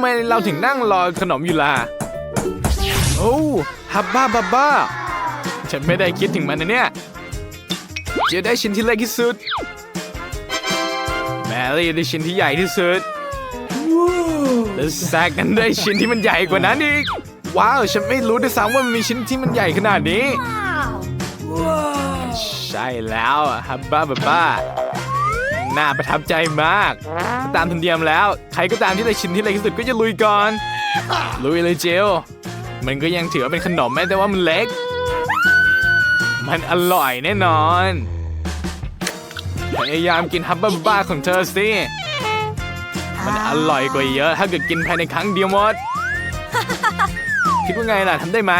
ไมเราถึงนั่งรอขนมอยู่ล่ะ โอ้ฮับบ้าบ้าบ้า ฉันไม่ได้คิดถึงมันนะเนี่ย จะได้ชิ้นที่เล็กที่สุด แมรี่ได้ชิ้นที่ใหญ่ที่สุดและแซกนั้นได้ชิ้นที่มันใหญ่กว่านั้นอีก ว้าว ฉันไม่รู้ด้วยซ้ำว่ามันมีชิ้นที่มันใหญ่ขนาดนี้ ใช่แล้วฮับบ้าบ้าบ้า น่าประทับใจมาก ตามธรรมเนียมแล้ว ใครก็ตามที่ได้ชิ้นที่เล็กที่สุดก็จะลุยก่อน ลุยเลยเจล มันก็ยังถือว่าเป็นขนมแม้แต่ว่ามันเล็ก มันอร่อยแน่นอน พยายามกินฮับบ้าบ้าของเธอสิ มันอร่อยกว่าเยอะ ถ้าเกิดกินภายในครั้งเดียวหมด คิดว่าไงล่ะทำได้ไหม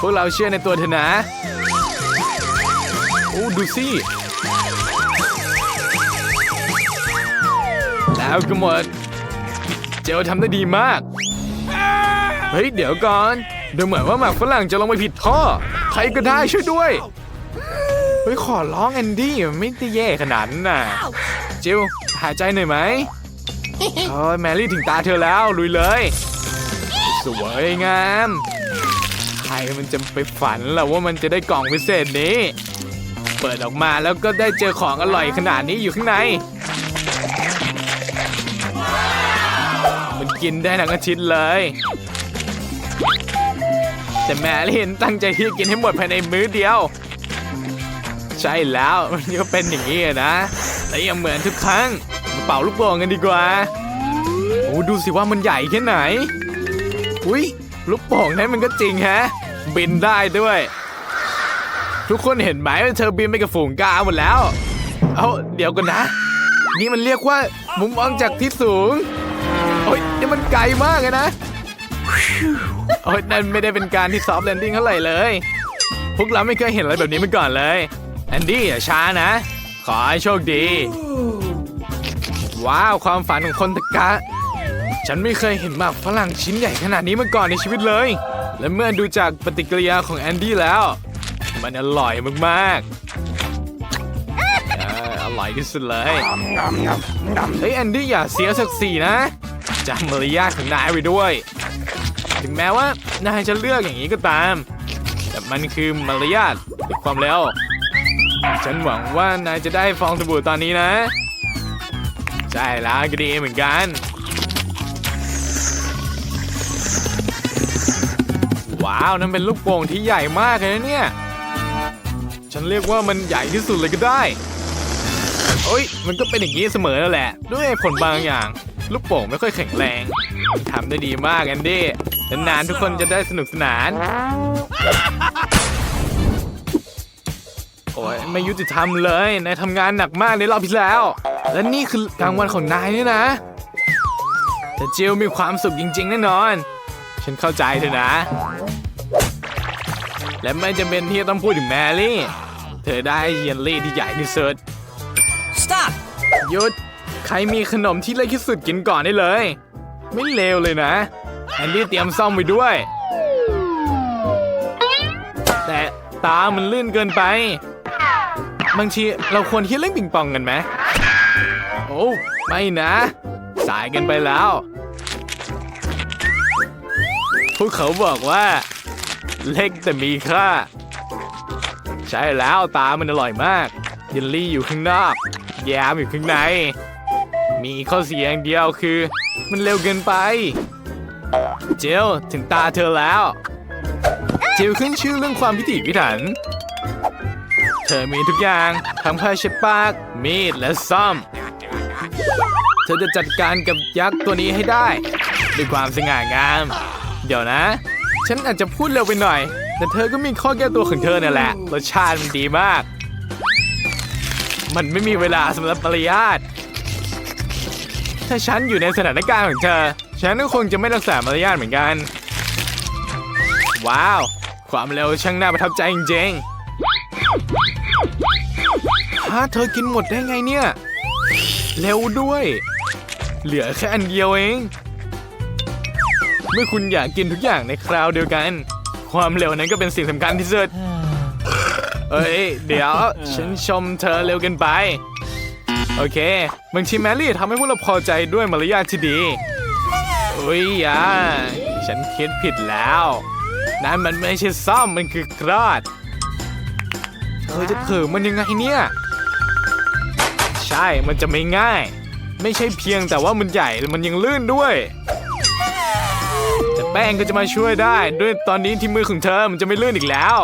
พวกเราเชื่อในตัวเธอนะ โอ้ดูสิ แล้วก็หมด เจลทำได้ดีมาก เฮ้ย เดี๋ยวก่อน ดูเหมือนว่าหมากฝรั่งจะลงไปผิดท่อ ใครก็ได้ช่วยด้วย เฮ้ย ขอร้องแอนดี้มันไม่ได้แย่ขนาดนั้นน่ะ จิลหายใจหน่อยไหมโอ้ยแมรี่ถึงตาเธอแล้วลุยเลย สวยงามใครมันจะไปฝันล่ะว่ามันจะได้กล่องพิเศษนี้ เปิดออกมาแล้วก็ได้เจอของอร่อยขนาดนี้อยู่ข้างใน กินได้ทั้งอาทิตย์เลย แต่แมรี่ตั้งใจที่จะกินให้หมดภายในมื้อเดียว ใช่แล้วมันก็เป็นอย่างนี้นะแต่ยังเหมือนทุกครั้งมาเป่าลูกโป่งกันดีกว่าโอ้ดูสิว่ามันใหญ่แค่ไหน อุ้ยลูกโป่งนั้นมันก็จริงแฮะ บินได้ด้วย ทุกคนเห็นไหมว่าเธอบินไปกับฝูงกาหมดแล้ว เอาเดี๋ยวกันนะ นี่มันเรียกว่ามุมมองจากที่สูง โอ้ยนี่มันไกลมากเลยนะ โอ้ยนั่นไม่ได้เป็นการที่ซอฟต์แลนดิ้งเท่าไหร่เลย พวกเราไม่เคยเห็นอะไรแบบนี้มาก่อนเลยแอนดี้อย่าช้านะ ขอให้โชคดี ว้าวความฝันของคนตะกะ ฉันไม่เคยเห็นหมากฝรั่งชิ้นใหญ่ขนาดนี้มาก่อนในชีวิตเลย และเมื่อดูจากปฏิกิริยาของแอนดี้แล้ว มันอร่อยมากๆเอออร่อยที่สุดเลย เฮ้ยแอนดี้อย่าเสียศักดิ์ศรีนะ จำมารยาทของนายไว้ด้วย ถึงแม้ว่านายจะเลือกอย่างนี้ก็ตาม แต่มันคือมารยาทในความเร็วฉันหวังว่านายจะได้ฟองสบู่ตอนนี้นะ ใช่แล้วก็ดีเหมือนกัน ว้าว นั่นเป็นลูกโป่งที่ใหญ่มากเลยนะเนี่ย ฉันเรียกว่ามันใหญ่ที่สุดเลยก็ได้ โอ้ย มันก็เป็นอย่างนี้เสมอนั่นแหละ ด้วยผลบางอย่าง ลูกโป่งไม่ค่อยแข็งแรงทำได้ดีมากแอนดี้นานๆทุกคนจะได้สนุกสนาน โอ้ยไม่ยุติธรรมเลยนายทำงานหนักมากในรอบที่แล้ว และนี่คือกลางวันของนายนี่นะ แต่จิลมีความสุขจริง ๆ แน่นอน ฉันเข้าใจเธอนะ และไม่จำเป็นที่จะต้องพูดถึงแมรี่ เธอได้เยลลี่ที่ใหญ่ที่สุด Stop! หยุด ใครมีขนมที่เล็กที่สุดกินก่อนได้เลย ไม่เลวเลยนะแอนดี้เตรียมซ่อมไว้ด้วย แต่ตามันลื่นเกินไป บางทีเราควรที่เล่นปิงปองกันไหมโอ้ไม่นะ สายกันไปแล้วพวกเขาบอกว่า เล็กแต่มีค่า ใช่แล้วตามันอร่อยมากเยลลี่อยู่ข้างนอกแยมอยู่ข้างใน มีข้อเสียอย่างเดียวคือ มันเร็วเกินไป เจลถึงตาเธอแล้ว เจลขึ้นชื่อเรื่องความพิถีพิถัน เธอมีทุกอย่างทั้งผ้าเช็ดปาก มีดและซ่อม เธอจะจัดการกับยักษ์ตัวนี้ให้ได้ ด้วยความสง่างาม เดี๋ยวนะ ฉันอาจจะพูดเร็วไปหน่อย แต่เธอก็มีข้อแก้ตัวของเธอเนั่นแหละรสชาติมันดีมาก มันไม่มีเวลาสำหรับปริยาท ถ้าฉันอยู่ในสถานการณ์ของเธอ ฉันก็คงจะไม่รักษามารยาทเหมือนกัน ว้าว ความเร็วช่างน่าประทับใจจริงๆฮะเธอกินหมดได้ไงเนี่ย เร็วด้วย เหลือแค่อันเดียวเอง เมื่อคุณอยากกินทุกอย่างในคราวเดียวกัน ความเร็วนั้นก็เป็นสิ่งสำคัญที่สุด เอ้ย เดี๋ยว ฉันชมเธอเร็วเกินไป โอเคบางทีแมรี่ทำให้พวกเราพอใจด้วยมารยาทที่ดีอุ้ยอะฉันคิดผิดแล้ว นั่นมันไม่ใช่ซ่อมมันคือคลอดเธอจะเถิมมันยังไงเนี่ย ใช่มันจะไม่ง่าย ไม่ใช่เพียงแต่ว่ามันใหญ่มันยังลื่นด้วยแต่แป้งก็จะมาช่วยได้ ด้วยตอนนี้ที่มือของเธอมันจะไม่ลื่นอีกแล้ว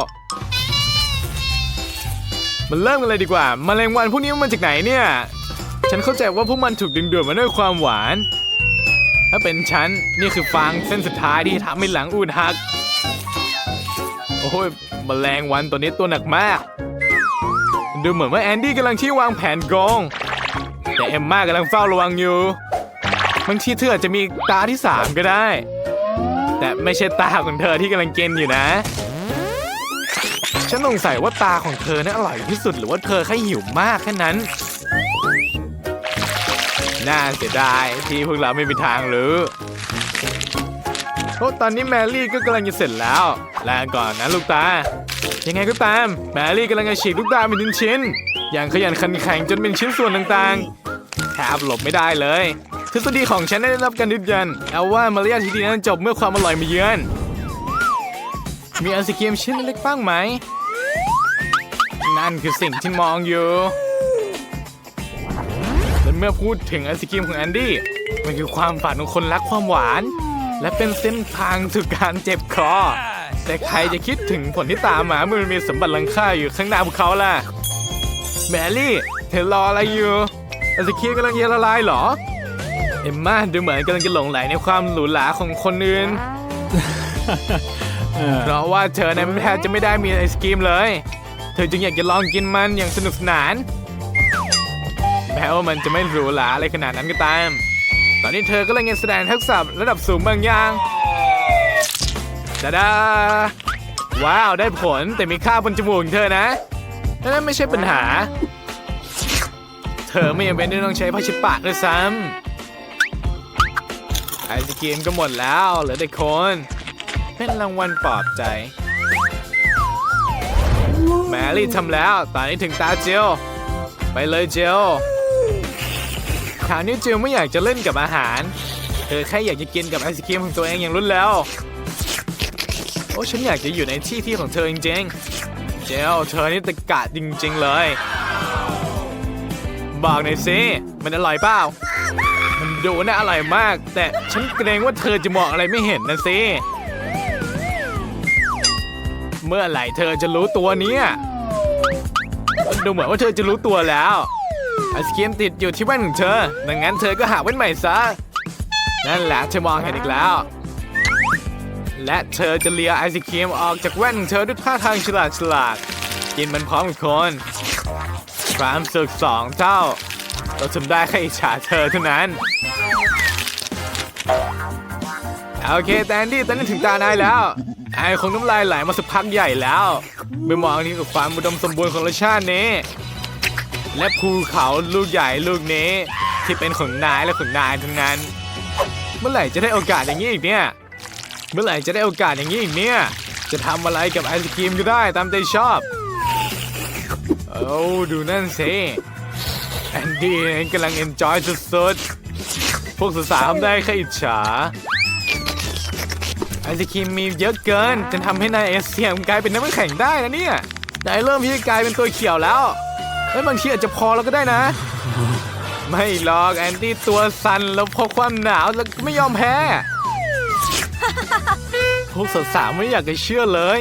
มันเริ่มกันเลยดีกว่าแมลงวันพวกนี้มันจากไหนเนี่ย ฉันเข้าใจว่าพวกมันถูกดึงดูดมาด้วยความหวาน ถ้าเป็นฉัน นี่คือฟางเส้นสุดท้ายที่ทำให้หลังอูดหัก โอ้ยแมลงวันตัวนี้ตัวหนักมาก ดูเหมือนว่าแอนดี้กำลังที่วางแผนโกงแต่เอมม่ากำลังเฝ้าระวังอยู่บางทีเธออาจจะมีตาที่สามก็ได้ แต่ไม่ใช่ตาของเธอที่กำลังเกณฑ์อยู่นะ ฉันสงสัยว่าตาของเธอน่าอร่อยที่สุดหรือว่าเธอแค่หิวมากแค่นั้น น่าเสียดายที่พวกเราไม่มีทางหรือโอ้ตอนนี้แมรี่ก็กำลังจะเสร็จแล้วลาก่อนนะลูกตา ยังไงก็ตาม แมรี่กำลังจะฉีกลูกตาเป็นชิ้นๆอย่างขยันขันแข็งจนเป็นชิ้นส่วนต่างๆแทบหลบไม่ได้เลย ทฤษฎีของฉันได้รับการยืนยันเอาว่ามารยาทที่ดีนั้นจบเมื่อความอร่อยมาเยือน มีไอศกรีมชิ้นเล็กบ้างไหม นั่นคือสิ่งที่มองอยู่ และเมื่อพูดถึงไอศกรีมของแอนดี้ มันคือความฝันของคนรักความหวาน และเป็นเส้นทางสู่การเจ็บคอ แต่ใครจะคิดถึงผลที่ตามมาเมื่อมันมีสมบัติลังค่าอยู่ข้างหน้าพวกเขาล่ะ แมรี่เธอรออะไรอยู่ไอศกรีมกำลังจะละลายเหรอ เอ็มม่าดูเหมือนกำลังจะหลงไหลในความหรูหราของคนอื่น เพราะว่าเธอนั้นแทบจะไม่ได้มีไอศกรีมเลย เธอจึงอยากจะลองกินมันอย่างสนุกสนาน แม้ว่ามันจะไม่หรูหราอะไรขนาดนั้นก็ตาม ตอนนี้เธอก็เลยแสดงทักษะระดับสูงบางอย่างดาดาว้าวได้ผลแต่มีค่าบนจมูกเธอนะและนั่นไม่ใช่ปัญหา เธอไม่ยังเป็นต้องใช้ผ้าชิปากด้วยซ้ำไอศกรีมก็หมดแล้วเหลือแต่คน เป็นรางวัลปลอบใจ แมรี่ทำแล้ว ตอนนี้ถึงตาเจลไปเลยเจลคราวนี้เจลไม่อยากจะเล่นกับอาหาร เธอแค่อยากจะกินกับไอศกรีมของตัวเองอย่างรุนแล้ว โอ้ฉันอยากจะอยู่ในที่ที่ของเธอจริงๆ เจลเธอนี่ตะกะจริงๆเลย บอกหน่อยสิ มันอร่อยเปล่า มันดูน่าอร่อยมาก แต่ฉันเกรงว่าเธอจะมองอะไรไม่เห็นนะสิ เมื่อไหร่เธอจะรู้ตัวเนี่ยดูเหมือนว่าเธอจะรู้ตัวแล้วไอศครีมติดอยู่ที่แว่นของเธอ ดังนั้นเธอก็หาแว่นใหม่ซะ นั่นแหละเธอมองเห็นอีกแล้ว และเธอจะเลียไอศครีมออกจากแว่นของเธอด้วยท่าทางฉลาดฉลาด กินมันพร้อมกับคนความสุขสองเท่า เราทำได้แค่อิจฉาเธอเท่านั้น โอเคแตนดี้ตอนนี้ถึงตานายแล้ว ไอคงน้ำลายไหลมาสักพักใหญ่แล้วไปมองนี่กับความอุดมสมบูรณ์ของรสชาตินี้ และภูเขาลูกใหญ่ลูกนี้ ที่เป็นของนายและของนายทั้งนั้น เมื่อไหร่จะได้โอกาสอย่างนี้อีกเนี่ย เมื่อไหร่จะได้โอกาสอย่างนี้อีกเนี่ย จะทำอะไรกับไอศกรีมก็ได้ตามใจชอบโอ้ดูนั่นสิแอนดี้กำลังเอนจอยสุดๆพวกสาวๆทำได้แค่อิจฉา ศครีมมีเยอะเกินจนทำให้นายเอเซียมกลายเป็นน้ำแข็งได้นะเนี่ยนายเริ่มที่จะกลายเป็นตัวเขียวแล้วและบางทีอาจจะพอแล้วก็ได้นะ ไม่หรอกแอนตี้ตัวสั่นแล้วพอความหนาวแล้วไม่ยอมแพ้พวกสาวๆไม่อยากจะเชื่อเลย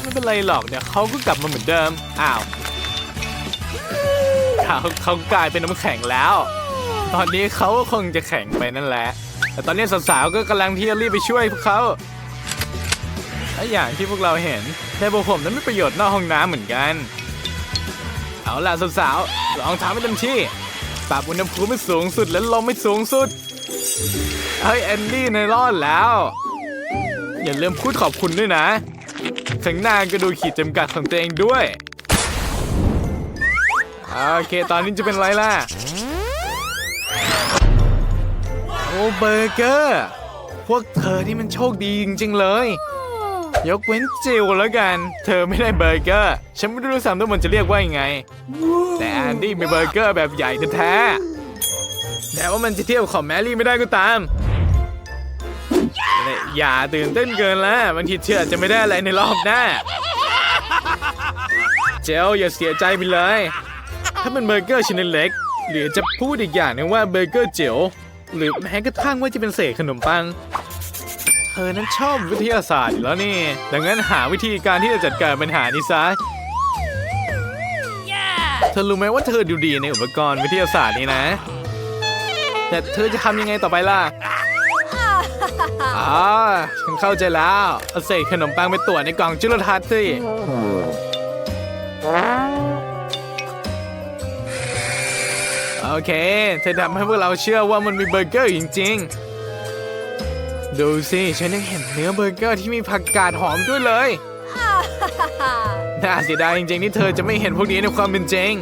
ไม่เป็นไรหรอกเดี๋ยวเขาก็กลับมาเหมือนเดิม อ้าวเขาเขากลายเป็นน้ำแข็งแล้ว ตอนนี้เขาก็คงจะแข็งไปนั่นแหละ แต่ตอนนี้สาวๆก็กำลังที่จะรีบไปช่วยพวกเขาและอย่างที่พวกเราเห็นแต่พวกผมนั้นไมีประโยชน์นอกห้องน้ำเหมือนกัน เอาล่ะสาวๆลองทำให้เต็มที่ปรับอุณหภูมิให้สูงสุดและลมให้สูงสุด เฮ้ยแอนดี้ในรอดแล้ว อย่าลืมพูดขอบคุณด้วยนะข้างหน้าก็ดูขีดจำกัดของตัวเองด้วย โอเค ตอนนี้จะเป็นไรล่ะ เบอร์เกอร์ พวกเธอที่มันโชคดีจริงๆเลย ยกเว้นจิวแล้วกัน เธอไม่ได้เบอร์เกอร์ ฉันไม่รู้ซ้ำว่ามันจะเรียกว่ายังไง แต่แอนดี้มีเบอร์เกอร์แบบใหญ่แท้ๆแต่ว่ามันจะเทียบของแมรี่ไม่ได้ก็ตามอย่าตื่นเต้นเกินและบางทีเธออาจจะไม่ได้อะไรในรอบหน้า เจลอย่าเสียใจไปเลย ถ้าเป็นเบอร์เกอร์ชิ้นเล็กหรือจะพูดอีกอย่างหนึงว่าเบอร์เกอร์เจ๋ว หรือแม้กระทั่งว่าจะเป็นเศษขนมปัง เธอนั้นชอบวิทยาศาสตร์อยู่แล้วนี่ ดังนั้นหาวิธีการที่จะจัดการปัญหานี้ซะเธอรู้ไหมว่าเธอดูดีในอุปกรณ์วิทยาศาสตร์นี้นะ แต่เธอจะทำยังไงต่อไปล่ะอ๋อฉันเข้าใจแล้ว เอาเศษขนมปังไปตรวจในกล่องจุลทรรศน์สิ อเค เธอทำให้พวกเราเชื่อว่ามันมีเบอร์เกอร์จริง ๆ ดูสิ ฉันยังเห็นเนื้อเบอร์เกอร์ที่มีผักกาดหอมด้วยเลย น่าเสียดายจริงๆที่เธอจะไม่เห็นพวกนี้ในความเป็นจริง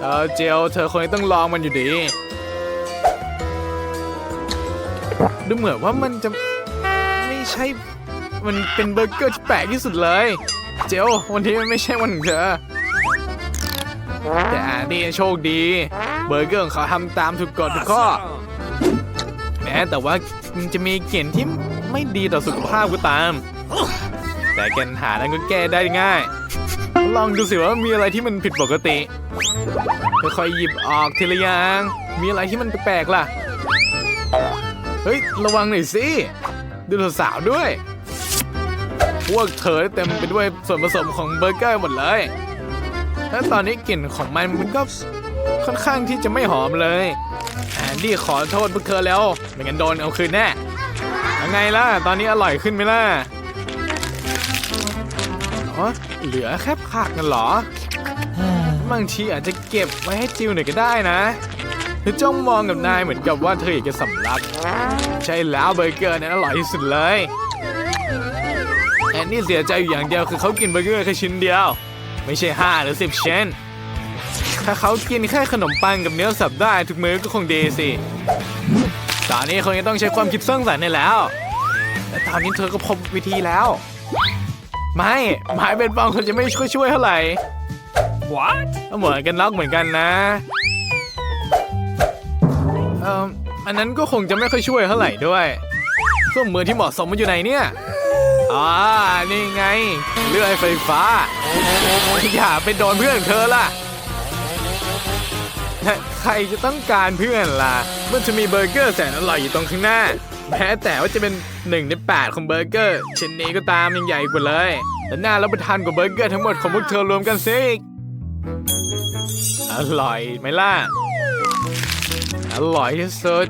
เออเจลเธอคงต้องลองมันอยู่ดี ดูเหมือนว่ามันจะไม่ใช่ มันเป็นเบอร์เกอร์ที่แปลกที่สุดเลย เจลวันนี้มันไม่ใช่วันของเธอ แต่อันนี้โชคดี เบอร์เกอร์ของเขาทำตามถูกกฎทุกข้อ แม้แต่ว่าจะมีกลิ่นที่ไม่ดีต่อสุขภาพก็ตาม แต่ปัญหานั้นก็แก้ได้ง่าย ลองดูสิว่ามีอะไรที่มันผิดปกติค่อยๆหยิบออกทีละอย่าง มีอะไรที่มันแปลกๆล่ะ เฮ้ย ระวังหน่อยสิ ดูสาวๆด้วย พวกเธอเต็มไปด้วยส่วนผสมของเบอร์เกอร์หมดเลย แล้วตอนนี้กลิ่นของมันมันก็ค่อนข้างที่จะไม่หอมเลยแอนดี้ขอโทษพวกเธอแล้ว ไม่งั้นโดนเอาคืนแน่ยังไงล่ะ ตอนนี้อร่อยขึ้นไหมล่ะอ๋อเหลือแค่ผักกันเหรอบางทีอาจจะเก็บไว้ให้จิวหน่อยก็ได้นะเธอจ้องมองกับนายเหมือนกับว่าเธออยากจะสำลัก ใช่แล้วเบอร์เกอร์นั้นอร่อยที่สุดเลยแอนนี่เสียใจอยู่อย่างเดียวคือเขากินเบอร์เกอร์แค่ชิ้นเดียว ไม่ใช่ห้าหรือสิบชิ้น ถ้าเขากินแค่ขนมปังกับเนื้อสับได้ทุกมื้อก็คงดีสิตอนนี้คงจะต้องใช้ความคิดสร้างสรรค์ได้แล้ว แต่ตอนนี้เธอก็พบวิธีแล้ว ไม่หมายเป็นปองคนจะไม่ช่วยช่วยเท่าไหร่ What? เหมือนกันล็อกเหมือนกันนะเอ่ออันนั้นก็คงจะไม่ค่อยช่วยเท่าไหร่ด้วยเครื่องมือที่เหมาะสมมันอยู่ไหนเนี่ย อ่านี่ไง เลื่อยไฟฟ้า อย่าไปโดนเพื่อนเธอล่ะ ใครจะต้องการเพื่อนล่ะเมื่อจะมีเบอร์เกอร์แสนอร่อยอยู่ตรงข้างหน้า แม้แต่ว่าจะเป็นหนึ่งในแปดของเบอร์เกอร์ชิ้นนี้ก็ตามยังใหญ่กว่าเลยและน่ารับประทานกว่าเบอร์เกอร์ทั้งหมดของพวกเธอรวมกันสิอร่อยไหมล่ะ อร่อยที่สุด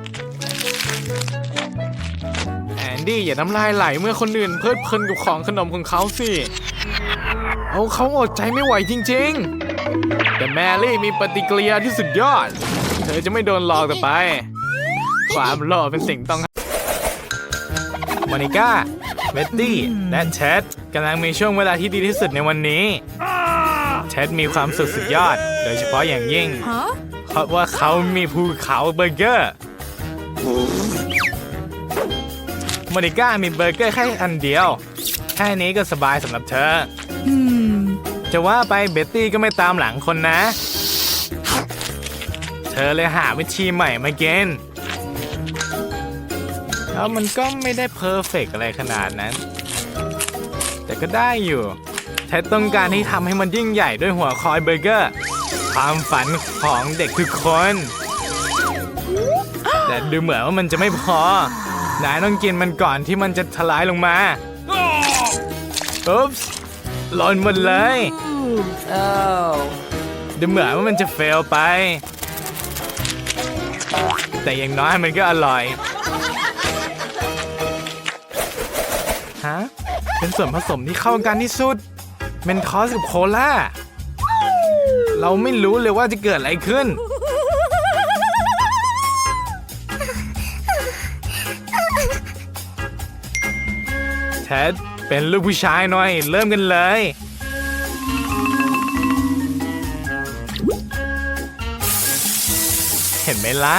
นดี้อย่าน้ำลายไหลเมื่อคนอื่นเพลิดเพลินกับของขนมของเขาสิเอาเขาอดใจไม่ไหวจริงๆ แต่แมรี่มีปฏิกิริยาที่สุดยอด เธอจะไม่โดนหลอกต่อไป ความหล่อเป็นสิ่งต้องมอนิก้าเบตตี้ และเท็ดกำลังมีช่วงเวลาที่ดีที่สุดในวันนี้ เท็ดมีความสุขสุดยอด โดยเฉพาะอย่างยิ่ง Huh? เพราะว่าเขามีภูเขาเบอร์เกอร์โมนิก้ามีเบอร์เกอร์แค่อันเดียว แค่นี้ก็สบายสำหรับเธอ Hmm. จะว่าไปเบตตี้ก็ไม่ตามหลังคนนะ เธอเลยหาวิธีใหม่มาเกนแล้วมันก็ไม่ได้เพอร์เฟกอะไรขนาดนั้น แต่ก็ได้อยู่เธอต้องการที่ทำให้มันยิ่งใหญ่ด้วยหัวคอยเบอร์เกอร์ ความฝันของเด็กทุกคน แต่ดูเหมือนว่ามันจะไม่พอ นายต้องกินมันก่อนที่มันจะทลายลงมาอุ๊บส์หล่นหมดเลย Oh. ดูเหมือนว่ามันจะเฟลไป แต่อย่างน้อยมันก็อร่อย ฮะ เป็นส่วนผสมที่เข้ากันที่สุด เมนทอสกับโคลา เราไม่รู้เลยว่าจะเกิดอะไรขึ้น เท็ดเป็นลูกผู้ชายหน่อย เริ่มกันเลย เห็นไหมล่ะ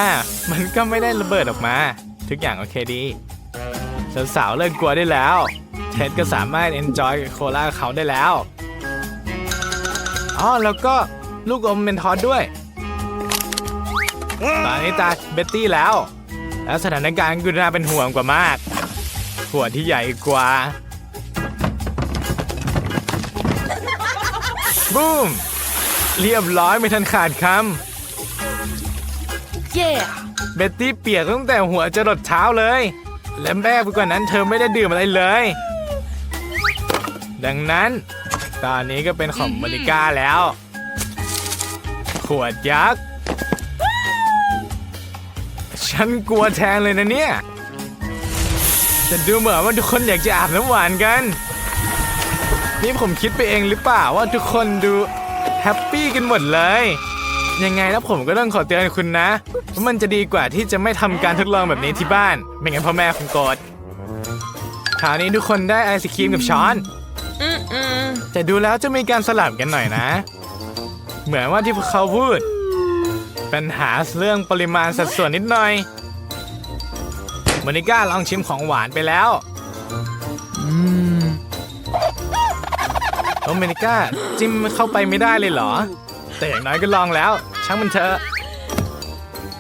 มันก็ไม่ได้ระเบิดออกมา ทุกอย่างโอเคดีสาวๆเลิกกลัวได้แล้ว เท็ดก็สามารถเอนจอยโคลากับเขาได้แล้วอ๋อแล้วก็ลูกอมเมนทอสด้วย ตอนนี้ตาเบ็ตตี้แล้ว แล้วสถานการณ์ก็น่าเป็นห่วงกว่ามาก ขวดที่ใหญ่กว่า บูม เรียบร้อยไม่ทันขาดค Yeah. ำเบ็ตตี้เปียกตั้งแต่หัวจรดเท้าเลย และแม่ไปกว่านั้นเธอไม่ได้ดื่มอะไรเลย ดังนั้น ตอนนี้ก็เป็นของมอนิก้าแล้ว ขวดยักษ์ ฉันกลัวแทนเลยนะเนี่ย แต่ดูเหมือนว่าทุกคนอยากจะอาบน้ำหวานกัน นี่ผมคิดไปเองหรือเปล่าว่าทุกคนดูแฮปปี้กันหมดเลย ยังไงแล้วผมก็ต้องขอเตือนคุณนะว่ามันจะดีกว่าที่จะไม่ทำการทดลองแบบนี้ที่บ้าน ไม่งั้นพ่อแม่คงโกรธคราวนี้ทุกคนได้ไอศครีมกับช้อนแต่ดูแล้วจะมีการสลับกันหน่อยนะ เหมือนว่าที่พวกเขาพูด ปัญหาเรื่องปริมาณสัดส่วนนิดหน่อย มอนิก้าลองชิมของหวานไปแล้ว Mmm. โอเมนิก้าจิ้มเข้าไปไม่ได้เลยเหรอ แต่อย่างน้อยก็ลองแล้ว ช่างมันเถอะ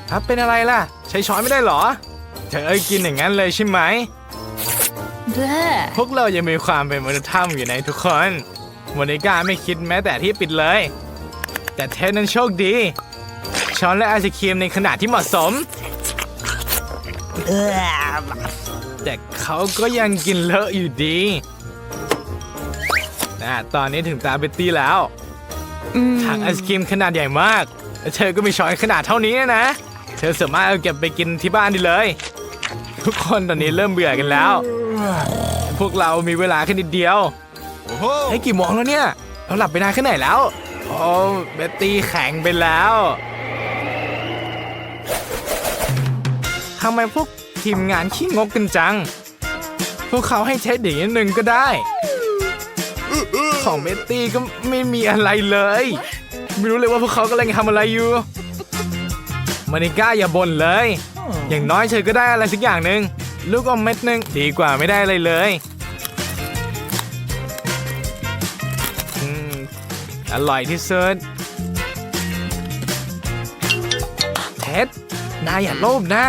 ครับเป็นอะไรล่ะ ใช้ช้อนไม่ได้เหรอ เธอเอ้ยกินอย่างนั้นเลยใช่ไหม Bleh. พวกเรายังมีความเป็นมนุษยธรรมอยู่ในทุกคนโมนิก้าไม่คิดแม้แต่ที่ปิดเลย แต่เทนนั้นโชคดี ช้อนและไอศครีมในขนาดที่เหมาะสม แต่เขาก็ยังกินเลอะอยู่ดีนะตอนนี้ถึงตาเบตตี้แล้วถังไอศครีมขนาดใหญ่มากและเธอก็มีช้อนขนาดเท่านี้นะ เธอสามารถเอาเก็บไปกินที่บ้านได้เลย ทุกคนตอนนี้เริ่มเบื่อกันแล้ว พวกเรามีเวลาแค่นิดเดียวเฮ้ยกี่โมงแล้วเนี่ย เราหลับไปนานแค่ไหนแล้วโอ้เบตตี้แข็งไปแล้วทำไมพวก ทีมงานขี้งกกันจัง พวกเขาให้เทสอย่างนิดนึงก็ได้ ของเบตตี้ก็ไม่มีอะไรเลย ไม่รู้เลยว่าพวกเขากำลังทำอะไรอยู่ มานิก้าอย่าบ่นเลย อย่างน้อยเธอก็ได้อะไรสักอย่างหนึ่งลูกอมเม็ดหนึ่งดีกว่าไม่ได้อะไรเลยอร่อยที่สุดเท็ดนายอย่าโลภนะ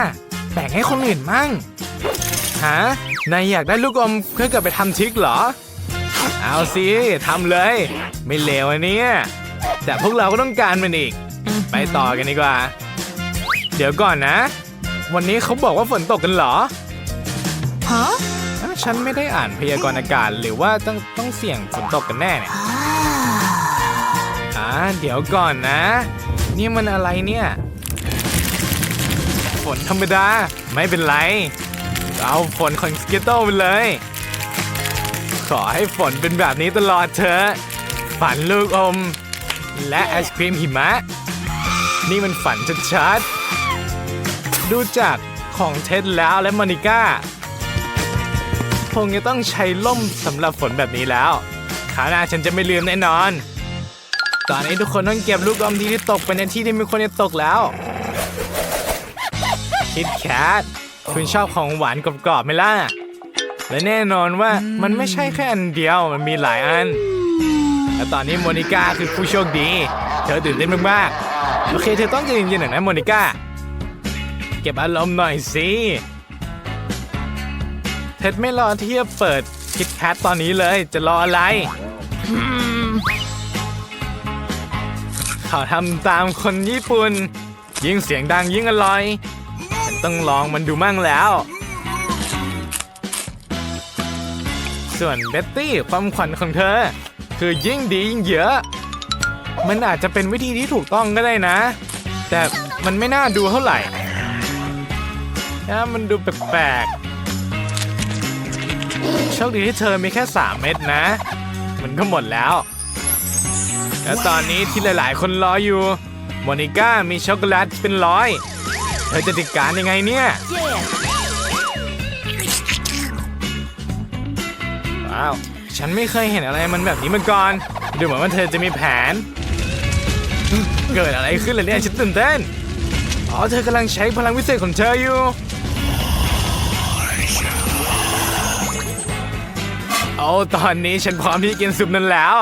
บ่งให้คนอื่นมั่งฮะนายอยากได้ลูกอมเพื่อกลับไปทำทริกเหรอ เอาสิทำเลย ไม่เลวอันเนี้ยแต่พวกเราก็ต้องการมันอีก ไปต่อกันดีกว่า เดี๋ยวก่อนนะ วันนี้เขาบอกว่าฝนตกกันเหรอ Huh? อ้าวฉันไม่ได้อ่านพยากรณ์อากาศหรือว่าต้องต้องเสี่ยงฝนตกกันแน่เนี่ย Ah. อ่าเดี๋ยวก่อนนะ นี่มันอะไรเนี่ยฝ นธรรมดา ไม่เป็นไร เอาฝนของสเกตโตไปเลย ขอให้ฝนเป็นแบบนี้ตลอดเถอะฝันลูกอม และไอศครีมหิมะ นี่มันฝันชัดๆ ดูจากของเท็ดแล้วและมอนิก้าคงจะต้องใช้ล่มสำหรับฝนแบบนี้แล้วคราหน้าฉันจะไม่ลืมแน่นอน ตอนนี้ทุกคนต้องเก็บลูกอมที่ที่ตกไปในที่ที่มีคนจะตกแล้ว คิดแคทคุณชอบของหวานกรอบๆไหมล่ะ และแน่นอนว่ามันไม่ใช่แค่อันเดียวมันมีหลายอัน และตอนนี้โมนิก้าคือผู้โชคดี เธอตื่นเต้นมากๆ โอเค เธอต้องใจเย็นๆหน่อยนะโมนิก้า เก็บอารมณ์หน่อยสิเท็ดไม่รอที่จะเปิดคิดแคทตอนนี้เลยจะรออะไร เขาทำตามคนญี่ปุ่น ยิ่งเสียงดังยิ่งอร่อยฉัน ต้องลองมันดูมั่งแล้ว ส่วนเบ็ตตี้ความขวัญของเธอ คือยิ่งดียิ่งเยอะ มันอาจจะเป็นวิธีที่ถูกต้องก็ได้นะ แต่มันไม่น่าดูเท่าไหร่นะมันดูแปลกๆโชคดีที่เธอมีแค่ 3 เม็ดนะ มันก็หมดแล้ว และตอนนี้ที่หลายๆ คนรออยู่ โมนิก้ามีช็อกโกแลตเป็นร้อย เธอจะจัดการยังไงเนี่ย Yeah. ว้าว ฉันไม่เคยเห็นอะไรมันแบบนี้มาก่อน ดูเหมือนว่าเธอจะมีแผน เกิดอะไรขึ้นเลยเนี่ยฉันตื่นเต้น อ๋อ เธอกำลังใช้พลังวิเศษของเธออยู่โอ้ตอนนี้ฉันพร้อมที่กินซุปนั้นแล้ว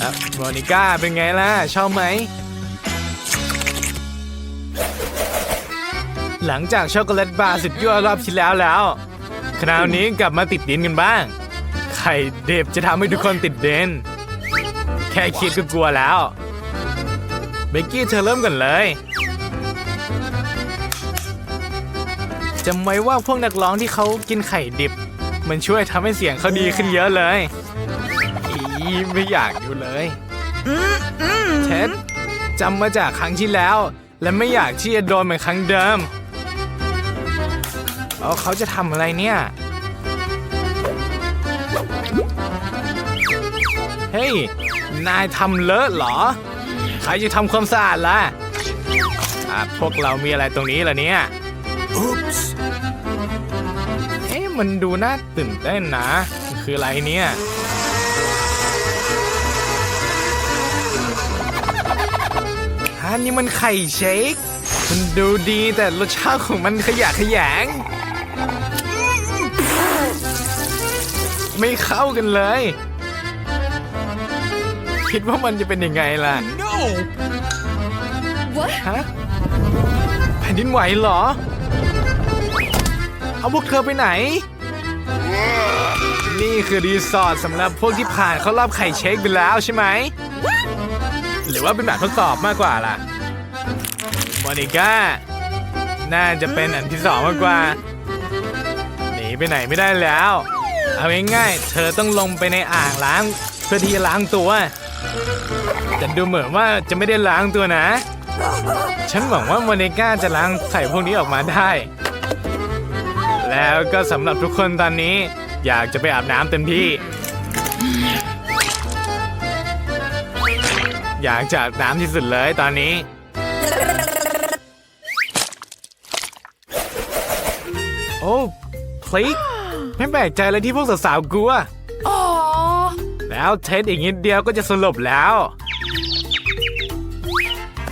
อะโมนิก้าเป็นไงล่ะ ชอบไหม หลังจากช็อกโกแลตบาร์สุดยอดรอบที่แล้วแล้ว คราวนี้กลับมาติดดินกันบ้าง ไข่เด็บจะทำให้ทุกคนติดดินแค่คิดก็กลัวแล้ว เบกกี้เธอเริ่มกันเลยจำไว้ว่าพวกนักร้องที่เขากินไข่ดิบ มันช่วยทำให้เสียงเขาดีขึ้นเยอะเลย อีไม่อยากอยู่เลยเท็ดจำมาจากครั้งที่แล้ว และไม่อยากที่จะโดนเหมือนครั้งเดิม เอาเขาจะทำอะไรเนี่ย เฮ้ย นายทำเลอะเหรอ ใครจะทำความสะอาดล่ะอะพวกเรามีอะไรตรงนี้ล่ะเนี่ย Oops เอ๊ะมันดูน่าตื่นเต้นนะมันคืออะไรเนี่ย อันนี้มันไข่เชค มันดูดีแต่รสชาติของมันขยะแขยง ไม่เข้ากันเลย คิดว่ามันจะเป็นยังไงล่ะ No! ฮะแผ่นดินไหวเหรอ เอาพวกเธอไปไหน นี่คือรีสอร์ทสำหรับพวกที่ผ่านเข้ารอบไข่เช็คไปแล้วใช่ไหม หรือว่าเป็นแบบทดสอบมากกว่าล่ะมอนิก้า น่าจะเป็นอันที่สองมากกว่า หนีไปไหนไม่ได้แล้ว เอาง่ายๆ เธอต้องลงไปในอ่างล้าง เพื่อที่จะล้างตัว แต่ดูเหมือนว่าจะไม่ได้ล้างตัวนะ ฉันหวังว่าโมเนก้าจะล้างไข่พวกนี้ออกมาได้ แล้วก็สำหรับทุกคนตอนนี้ อยากจะไปอาบน้ำเต็มที่ อยากจะอาบน้ำที่สุดเลยตอนนี้โอ้พลิก ไม่แปลกใจเลยที่พวกสาวๆกลัว อ๋อ แล้วเท็ดอีกนิดเดียวก็จะสลบแล้ว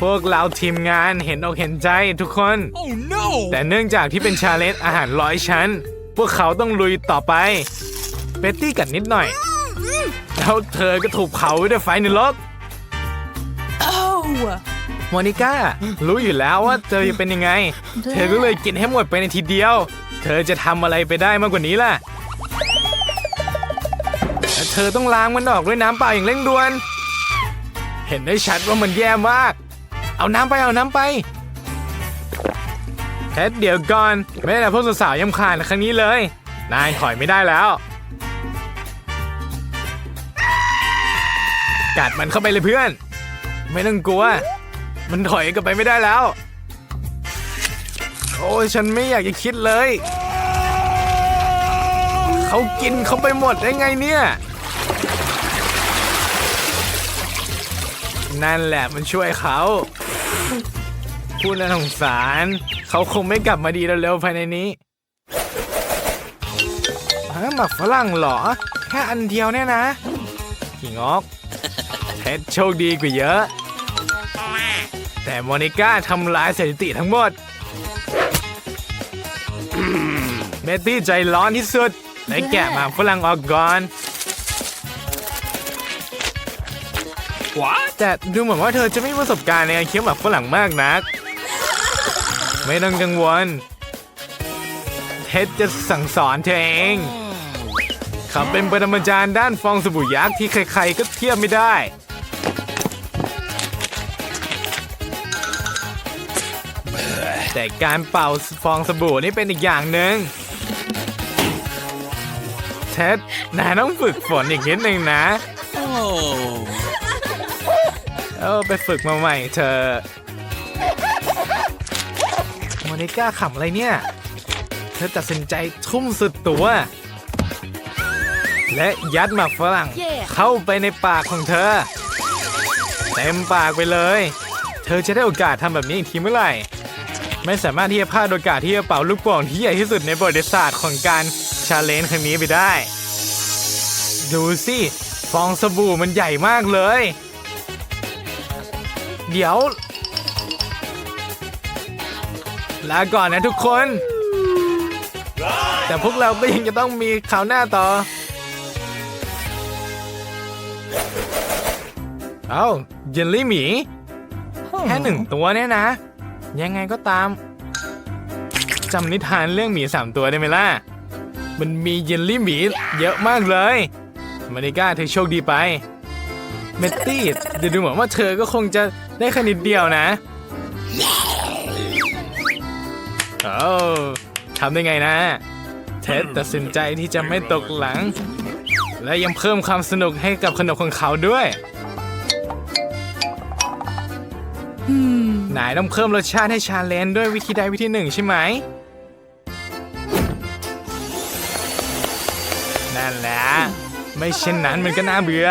พวกเราทีมงานเห็นอกเห็นใจทุกคน Oh no! แต่เนื่องจากที่เป็นชาเลนจ์อาหารร้อยชั้น พวกเขาต้องลุยต่อไป เบตตี้กัดนิดหน่อย แล้วเธอก็ถูกเผาด้วยไฟในรถโอ้โมนิก้ารู้อยู่แล้วว่าเธอจะเป็นยังไง เธอก็เลยกินให้หมดไปในทีเดียว เธอจะทำอะไรไปได้มากกว่านี้ล่ะและเธอต้องล้างมันออกด้วยน้ำเปล่าอย่างเร่งด่วน เห็นได้ชัดว่ามันแย่มาก เอาน้ำไปเอาน้ำไปแค่เดี๋ยวก่อน ไม่แต่พวกสาวๆยำคาญครั้งนี้เลย นายถอยไม่ได้แล้ว กัดมันเข้าไปเลยเพื่อน ไม่ต้องกลัว มันถอยกลับไปไม่ได้แล้ว โอ้ยฉันไม่อยากจะคิดเลย เขากินเขาไปหมดได้ไงเนี่ย นั่นแหละมันช่วยเขาพูดแล้วสงสาร เขาคงไม่กลับมาดีเร็วๆภายในนี้ฮะหมักฝรั่งเหรอ แค่อันเดียวเนี่ยนะขี้งอกเท็ดโชคดีกว่าเยอะ แต่โมนิก้าทำลายสถิติทั้งหมด เมตตี้ใจร้อนที่สุดและแกะหมากฝรั่งออกก่อน What? แต่ดูเหมือนว่าเธอจะไม่มีประสบการณ์ในการเคี้ยวหมากฝรั่งมากนัก ไม่ต้องกังวล เท็ดจะสั่งสอนเธอเองเขาเป็นปรมาจารย์ด้านฟองสบู่ยักษ์ที่ใครๆก็เทียบไม่ได้ แต่การเป่าฟองสบู่นี่เป็นอีกอย่างหนึ่ง เท็ดนายต้องฝึกฝนอีกนิดนึงนะ Oh. เออไปฝึกมาใหม่เธอโมนิก้าขำอะไรเนี่ย เธอตัดสินใจทุ่มสุดตัว และยัดหมากฝรั่ง เข้าไปในปากของเธอ เต็มปากไปเลย เธอจะได้โอกาสทำแบบนี้อีกทีเมื่อไหร่ ไม่สามารถที่จะพลาดโอกาสที่จะเป่าลูกโป่งที่ใหญ่ที่สุดในประวัติศาสตร์ของการชาเลนจ์ครั้งนี้ไปได้ ดูสิฟองสบู่มันใหญ่มากเลย เดี๋ยวลาก่อนนะทุกคน แต่พวกเราก็ยังจะต้องมีข่าวหน้าต่อ เอาเยลลี่หมี แค่หนึ่งตัวเนี่ยนะ ยังไงก็ตามจำนิทานเรื่องหมีสามตัวได้ไหมล่ะ มันมีเยลลี่หมีเยอะมากเลยมาริก้าเธอโชคดีไป เมตตี้เดี๋ยวดูเหมือนว่าเธอก็คงจะได้แค่นิดเดียวนะโอ้ทำได้ไงนะ เท็ดตัดสินใจที่จะไม่ตกหลัง และยังเพิ่มความสนุกให้กับขนมของเขาด้วย นายต้องเพิ่มรสชาติให้ชาเลนจ์ด้วยวิธีใดวิธีหนึ่งใช่ไหม นั่นแหละ ไม่เช่นนั้นมันก็น่าเบื่อ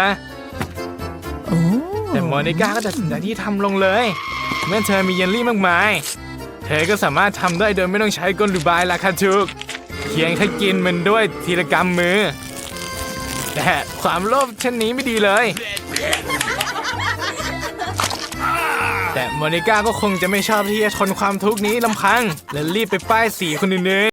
โอ้แต่โมนิก้าก็ตัดสินใจที่ทำลงเลยเมื่อเธอมีเยลลี่มากมาย เธอก็สามารถทำได้โดยไม่ต้องใช้กลอุบายราคาถูกเพียงแค่กินมันด้วยทีละกรรมมือ แต่ความโลภเช่นนี้ไม่ดีเลย โมนิก้าก็คงจะไม่ชอบที่จะทนความทุกข์นี้ลำพัง และรีบไปป้ายสีคนอื่น